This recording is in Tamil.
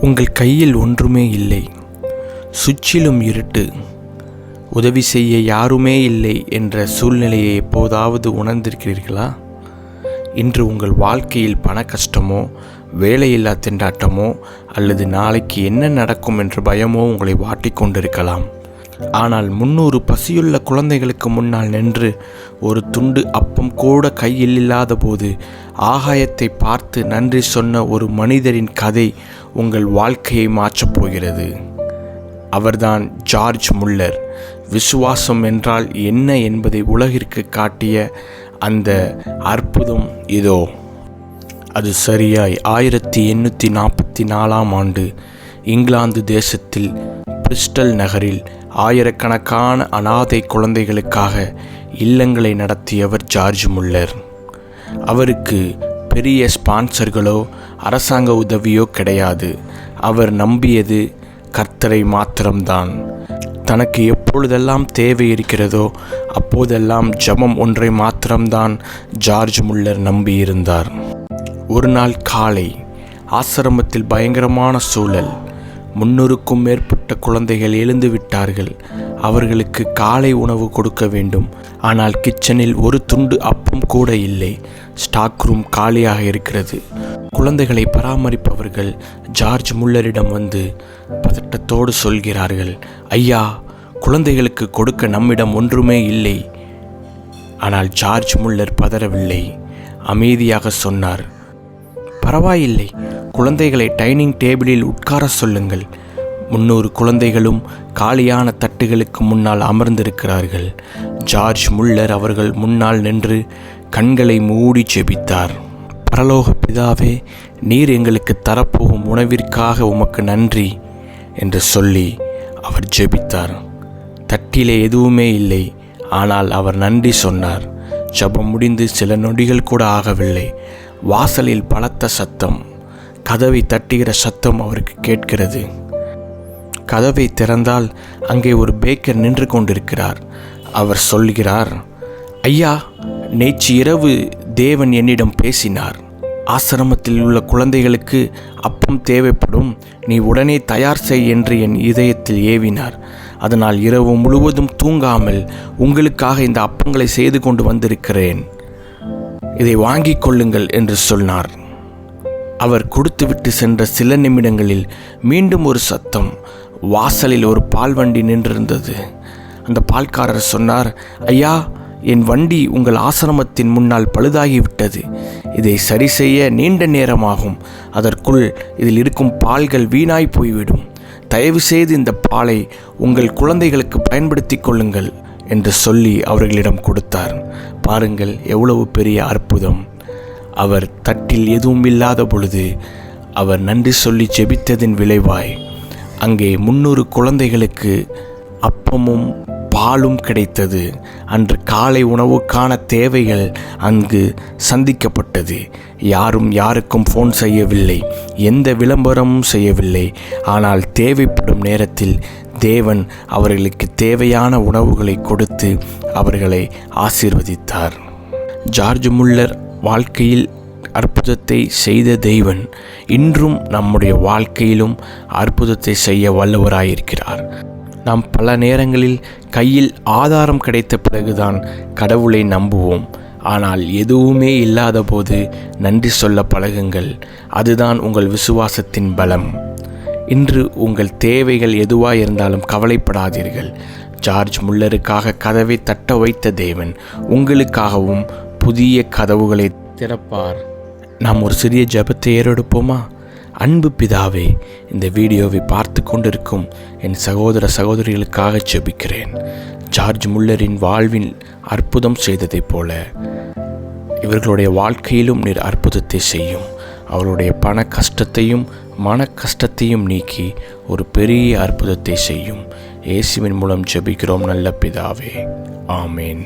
உங்கள் கையில் ஒன்றுமே இல்லை. சுற்றிலும் இருட்டு. உதவி செய்ய யாருமே இல்லை என்ற சூழ்நிலையை எப்போதாவது உணர்ந்திருக்கிறீர்களா? இன்று உங்கள் வாழ்க்கையில் பண கஷ்டமோ வேலையில்லா திண்டாட்டமோ அல்லது நாளைக்கு என்ன நடக்கும் என்ற பயமோ உங்களை வாட்டிக் கொண்டிருக்கலாம். ஆனால் முன்னூறு பசியுள்ள குழந்தைகளுக்கு முன்னால் நின்று ஒரு துண்டு அப்பம் கூட கையில் இல்லாத போது ஆகாயத்தை பார்த்து நன்றி சொன்ன ஒரு மனிதரின் கதை உங்கள் வாழ்க்கையை மாற்றப் போகிறது. அவர்தான் ஜார்ஜ் முல்லர். விசுவாசம் என்றால் என்ன என்பதை உலகிற்கு காட்டிய அந்த அற்புதம் இதோ. அது சரியாய் ஆயிரத்தி எண்ணூற்றி நாற்பத்தி நாலாம் ஆண்டு இங்கிலாந்து தேசத்தில் பிரிஸ்டல் நகரில் ஆயிரக்கணக்கான அனாதை குழந்தைகளுக்காக இல்லங்களை நடத்தியவர் ஜார்ஜ் முல்லர். அவருக்கு பெரிய ஸ்பான்சர்களோ அரசாங்க உதவியோ கிடையாது. அவர் நம்பியது கர்த்தரை மாத்திரம்தான். தனக்கு எப்பொழுதெல்லாம் தேவை இருக்கிறதோ அப்போதெல்லாம் ஜபம் ஒன்றை மாத்திரம்தான் ஜார்ஜ் முல்லர் நம்பியிருந்தார். ஒரு நாள் காலை ஆசிரமத்தில் பயங்கரமான சூழல். முன்னூறுக்கும் மேற்பட்ட குழந்தைகள் எழுந்து விட்டார்கள். அவர்களுக்கு காலை உணவு கொடுக்க வேண்டும். ஆனால் கிச்சனில் ஒரு துண்டு அப்பம் கூட இல்லை. ஸ்டாக் ரூம் காலியாக இருக்கிறது. குழந்தைகளை பராமரிப்பவர்கள் ஜார்ஜ் முல்லரிடம் வந்து பதட்டத்தோடு சொல்கிறார்கள் ஐயா குழந்தைகளுக்கு கொடுக்க நம்மிடம் ஒன்றுமே இல்லை. ஆனால் ஜார்ஜ் முல்லர் பதறவில்லை. அமைதியாக சொன்னார் பரவாயில்லை. குழந்தைகளை டைனிங் டேபிளில் உட்கார சொல்லுங்கள். முன்னூறு குழந்தைகளும் காலியான தட்டுகளுக்கு முன்னால் அமர்ந்திருக்கிறார்கள். ஜார்ஜ் முல்லர் அவர்கள் முன்னால் நின்று கண்களை மூடி ஜெபித்தார் பரலோக பிதாவே நீர் எங்களுக்கு தரப்போகும் உணவிற்காக உமக்கு நன்றி என்று சொல்லி அவர் ஜெபித்தார். தட்டிலே எதுவுமே இல்லை. ஆனால் அவர் நன்றி சொன்னார். ஜெபம் முடிந்து சில நொடிகள் கூட ஆகவில்லை. வாசலில் பலத்த சத்தம். கதவை தட்டுகிற சத்தம் அவருக்கு கேட்கிறது. கதவை திறந்தால் அங்கே ஒரு பேக்கர் நின்று கொண்டிருக்கிறார். அவர் சொல்கிறார் ஐயா நேற்று இரவு தேவன் என்னிடம் பேசினார். ஆசிரமத்தில் உள்ள குழந்தைகளுக்கு அப்பம் தேவைப்படும். நீ உடனே தயார் செய் என்று என் இதயத்தில் ஏவினார். அதனால் இரவு முழுவதும் தூங்காமல் உங்களுக்காக இந்த அப்பங்களை செய்து கொண்டு வந்திருக்கிறேன். இதை வாங்கிக் கொள்ளுங்கள் என்று சொன்னார். அவர் கொடுத்துவிட்டு சென்ற சில நிமிடங்களில் மீண்டும் ஒரு சத்தம். வாசலில் ஒரு பால் வண்டி நின்றிருந்தது. அந்த பால்காரர் சொன்னார் ஐயா என் வண்டி உங்கள் ஆசிரமத்தின் முன்னால் பழுதாகிவிட்டது. இதை சரி செய்ய நீண்ட நேரமாகும். அதற்குள் இதில் இருக்கும் பால்கள் வீணாய் போய்விடும். தயவு செய்து இந்த பாலை உங்கள் குழந்தைகளுக்கு பயன்படுத்தி கொள்ளுங்கள் என்று சொல்லி அவர்களிடம் கொடுத்தார். பாருங்கள் எவ்வளவு பெரிய அற்புதம். அவர் தட்டில் எதுவும் இல்லாத பொழுது அவர் நன்றி சொல்லி ஜெபித்ததின் விளைவாய் அங்கே முன்னூறு குழந்தைகளுக்கு அப்பமும் பாலும் கிடைத்தது. அன்று காலை உணவுக்கான தேவைகள் அங்கு சந்திக்கப்பட்டது. யாரும் யாருக்கும் ஃபோன் செய்யவில்லை. எந்த விளம்பரமும் செய்யவில்லை. ஆனால் தேவைப்படும் நேரத்தில் தேவன் அவர்களுக்கு தேவையான உணவுகளை கொடுத்து அவர்களை ஆசீர்வதித்தார். ஜார்ஜ் முல்லர் வாழ்க்கையில் அற்புதத்தை செய்த தெய்வன் இன்றும் நம்முடைய வாழ்க்கையிலும் அற்புதத்தை செய்ய வல்லவராயிருக்கிறார். நாம் பல நேரங்களில் கையில் ஆதாரம் கிடைத்த பிறகுதான் கடவுளை நம்புவோம். ஆனால் எதுவுமே இல்லாத போது நன்றி சொல்ல பழகுங்கள். அதுதான் உங்கள் விசுவாசத்தின் பலம். இன்று உங்கள் தேவைகள் எதுவாக இருந்தாலும் கவலைப்படாதீர்கள். ஜார்ஜ் முல்லருக்காக கதவை தட்ட வைத்த தேவன் உங்களுக்காகவும் புதிய கதவுகளை திறப்பார். நாம் ஒரு சிறிய ஜெபத்தை ஏறெடுப்போமா? அன்பு பிதாவே இந்த வீடியோவை பார்த்து கொண்டிருக்கும் என் சகோதர சகோதரிகளுக்காக ஜெபிக்கிறேன். ஜார்ஜ் முல்லரின் வாழ்வில் அற்புதம் செய்ததைப் போல இவர்களுடைய வாழ்க்கையிலும் நீர் அற்புதத்தை செய்யும். அவருடைய பண கஷ்டத்தையும் மன கஷ்டத்தையும் நீக்கி ஒரு பெரிய அற்புதத்தை செய்யும். இயேசுவின் மூலம் ஜெபிக்கிறோம் நல்ல பிதாவே. ஆமேன்.